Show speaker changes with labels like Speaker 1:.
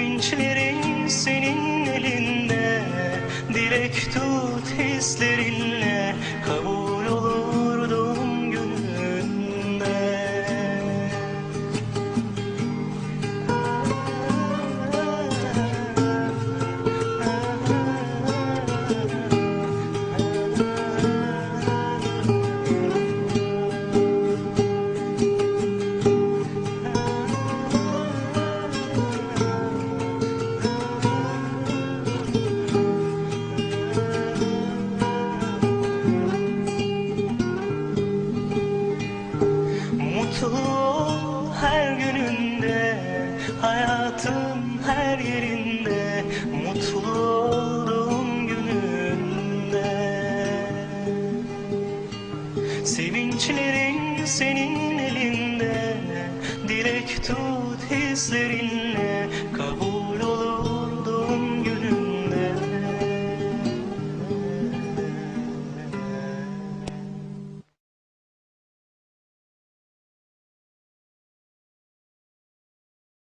Speaker 1: Sevinçlerin senin elinde. Dilek tut hislerinle Hayatın her yerinde Mutlu olduğum gününde. Sevinçlerin senin elinde Dilek tut hislerinle Kabul